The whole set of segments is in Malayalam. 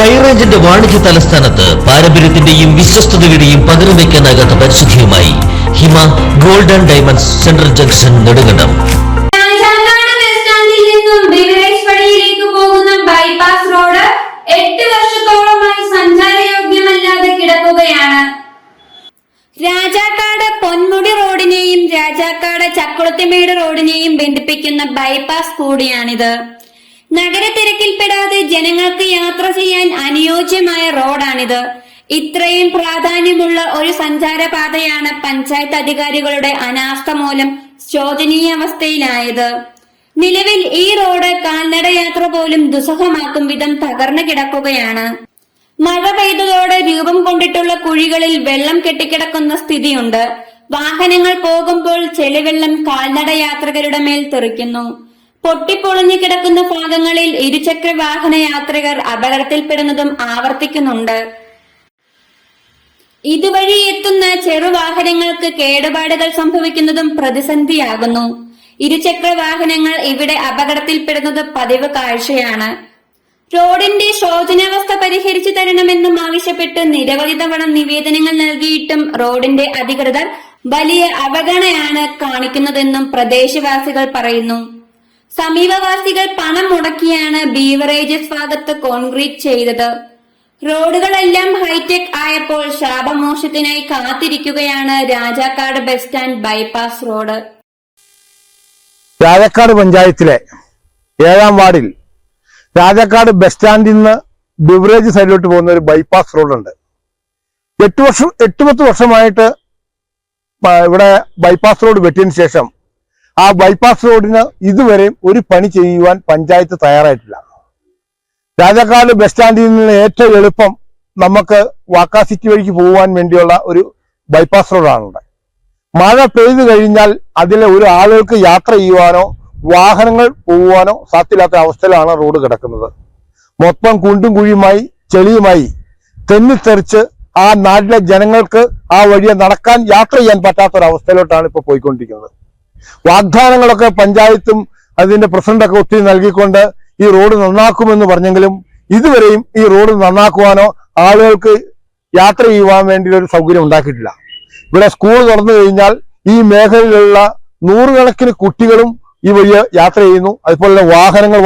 ഹൈറേഞ്ചിന്റെ വാണിജ്യ തലസ്ഥാനത്ത് പാരമ്പര്യത്തിന്റെയും വിശ്വസ്തതയുടെയും പകരം വയ്ക്കാനാകാത്ത പരിശുദ്ധിയുമായി Hima golden diamonds central junction Nedumkandam. Rajakkad Ponmudi റോഡിനെയും Rajakkad ചക്കുളത്തിമേട് റോഡിനെയും ബന്ധിപ്പിക്കുന്ന ബൈപ്പാസ് കൂടിയാണിത്. നഗരത്തിരക്കിൽപ്പെടാതെ ജനങ്ങൾക്ക് യാത്ര ചെയ്യാൻ അനുയോജ്യമായ റോഡാണിത്. ഇത്രയും പ്രാധാന്യമുള്ള ഒരു സഞ്ചാരപാതയാണ് പഞ്ചായത്ത് അധികാരികളുടെ അനാസ്ഥ മൂലം ശോചനീയാവസ്ഥയിലായത്. നിലവിൽ ഈ റോഡ് കാൽനട യാത്ര പോലും ദുസ്സഹമാക്കും വിധം തകർന്നു കിടക്കുകയാണ്. മഴ പെയ്തതോടെ രൂപം കൊണ്ടിട്ടുള്ള കുഴികളിൽ വെള്ളം കെട്ടിക്കിടക്കുന്ന സ്ഥിതിയുണ്ട്. വാഹനങ്ങൾ പോകുമ്പോൾ ചെളിവെള്ളം കാൽനട യാത്രികരുടെ മേൽ തെറിക്കുന്നു. പൊട്ടിപ്പൊളിഞ്ഞു കിടക്കുന്ന ഭാഗങ്ങളിൽ ഇരുചക്ര വാഹന യാത്രികർ അപകടത്തിൽപ്പെടുന്നതും ആവർത്തിക്കുന്നുണ്ട്. ഇതുവഴി എത്തുന്ന ചെറുവാഹനങ്ങൾക്ക് കേടുപാടുകൾ സംഭവിക്കുന്നതും പ്രതിസന്ധിയാകുന്നു. ഇരുചക്ര വാഹനങ്ങൾ ഇവിടെ അപകടത്തിൽപ്പെടുന്നത് പതിവ് കാഴ്ചയാണ്. റോഡിന്റെ ശോചനാവസ്ഥ പരിഹരിച്ചു തരണമെന്നും ആവശ്യപ്പെട്ട് നിരവധി തവണ നിവേദനങ്ങൾ നൽകിയിട്ടും റോഡിന്റെ അധികൃതർ വലിയ അവഗണനയാണ് കാണിക്കുന്നതെന്നും പ്രദേശവാസികൾ പറയുന്നു. സമീപവാസികൾ പണം മുടക്കിയാണ് ബീവറേജസ് ഭാഗത്ത് കോൺക്രീറ്റ് ചെയ്തത്. റോഡുകളെല്ലാം ഹൈടെക് ആയപ്പോൾ ശാപമോക്ഷത്തിനായി കാത്തിരിക്കുകയാണ് Rajakkad bus stand bypass road. Rajakkad പഞ്ചായത്തിലെ ഏഴാം വാർഡിൽ രാജക്കാട് ബസ് സ്റ്റാൻഡിൽ നിന്ന് ബിവറേജ് സൈഡിലോട്ട് പോകുന്ന ഒരു ബൈപ്പാസ് റോഡുണ്ട്. എട്ട് വർഷം എട്ട് പത്ത് വർഷമായിട്ട് ഇവിടെ ബൈപ്പാസ് റോഡ് വെട്ടിയതിനു ശേഷം ആ ബൈപ്പാസ് റോഡിന് ഇതുവരെയും ഒരു പണി ചെയ്യുവാൻ പഞ്ചായത്ത് തയ്യാറായിട്ടില്ല. രാജാക്കാട് ബസ് സ്റ്റാൻഡിൽ നിന്ന് ഏറ്റവും എളുപ്പം നമുക്ക് വാക്കാ സിറ്റി വഴിക്ക് പോകുവാൻ വേണ്ടിയുള്ള ഒരു ബൈപ്പാസ് റോഡാണുള്ളത് മഴ പെയ്തു കഴിഞ്ഞാൽ അതിലെ ഒരു ആളുകൾക്ക് യാത്ര ചെയ്യുവാനോ വാഹനങ്ങൾ പോകുവാനോ സാധ്യമില്ലാത്ത അവസ്ഥയിലാണ് റോഡ് കിടക്കുന്നത്. മൊത്തം കുണ്ടും കുഴിയുമായി ചെളിയുമായി തെന്നിത്തെറിച്ച് ആ നാട്ടിലെ ജനങ്ങൾക്ക് ആ വഴിയെ നടക്കാൻ യാത്ര ചെയ്യാൻ പറ്റാത്തൊരവസ്ഥയിലോട്ടാണ് ഇപ്പോൾ പോയിക്കൊണ്ടിരിക്കുന്നത്. വാഗ്ദാനങ്ങളൊക്കെ പഞ്ചായത്തും അതിന്റെ പ്രസിഡന്റൊക്കെ ഒത്തിരി നൽകിക്കൊണ്ട് ഈ റോഡ് നന്നാക്കുമെന്ന് പറഞ്ഞെങ്കിലും ഇതുവരെയും ഈ റോഡ് നന്നാക്കുവാനോ ആളുകൾക്ക് യാത്ര ചെയ്യുവാൻ വേണ്ടി ഒരു സൗകര്യം ഉണ്ടാക്കിയിട്ടില്ല. ഇവിടെ സ്കൂൾ തുറന്നു കഴിഞ്ഞാൽ ഈ മേഖലയിലുള്ള നൂറുകണക്കിന് കുട്ടികളും ഈ വഴി യാത്ര ചെയ്യുന്നു. അതുപോലെ തന്നെ വാഹനങ്ങൾ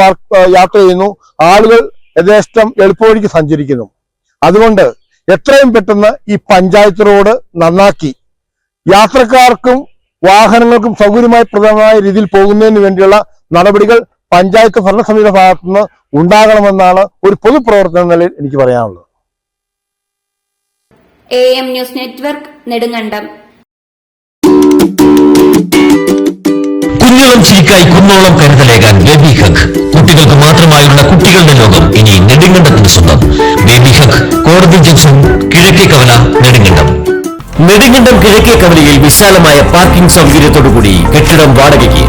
യാത്ര ചെയ്യുന്നു. ആളുകൾ യഥേഷ്ടം എളുപ്പവഴിക്ക് സഞ്ചരിക്കുന്നു. അതുകൊണ്ട് എത്രയും പെട്ടെന്ന് ഈ പഞ്ചായത്ത് റോഡ് നന്നാക്കി. യാത്രക്കാർക്കും വാഹനങ്ങൾക്കും സൗകര്യമായി പ്രദമായ രീതിയിൽ പോകുന്നതിന് വേണ്ടിയുള്ള നടപടികൾ പഞ്ചായത്ത് ഭരണസമിതിയുടെ ഭാഗത്തുനിന്ന് ഉണ്ടാകണമെന്നാണ് ഒരു പൊതുപ്രവർത്തന നിലയിൽ എനിക്ക് പറയാനുള്ളത്. A M news network Nedumkandam. കുഞ്ഞോളം ചിരിക്കായി കുന്നോളം കരുതലേകാൻ ബേബി ഹക്ക് കുട്ടികൾക്ക് മാത്രമായുള്ള കുട്ടികളുടെ ലോകം ഇനി നെടുങ്കണ്ടത്തിന് സ്വന്തം. ബേബി ഹക്ക് കോടതി ജംഗ്ഷൻ കിഴക്കേ കവല നെടുങ്കണ്ടം. നെടുങ്കണ്ടം കിഴക്കേ കവലയിൽ വിശാലമായ പാർക്കിംഗ് സൗകര്യത്തോടുകൂടി കെട്ടിടം വാടകയ്ക്ക്.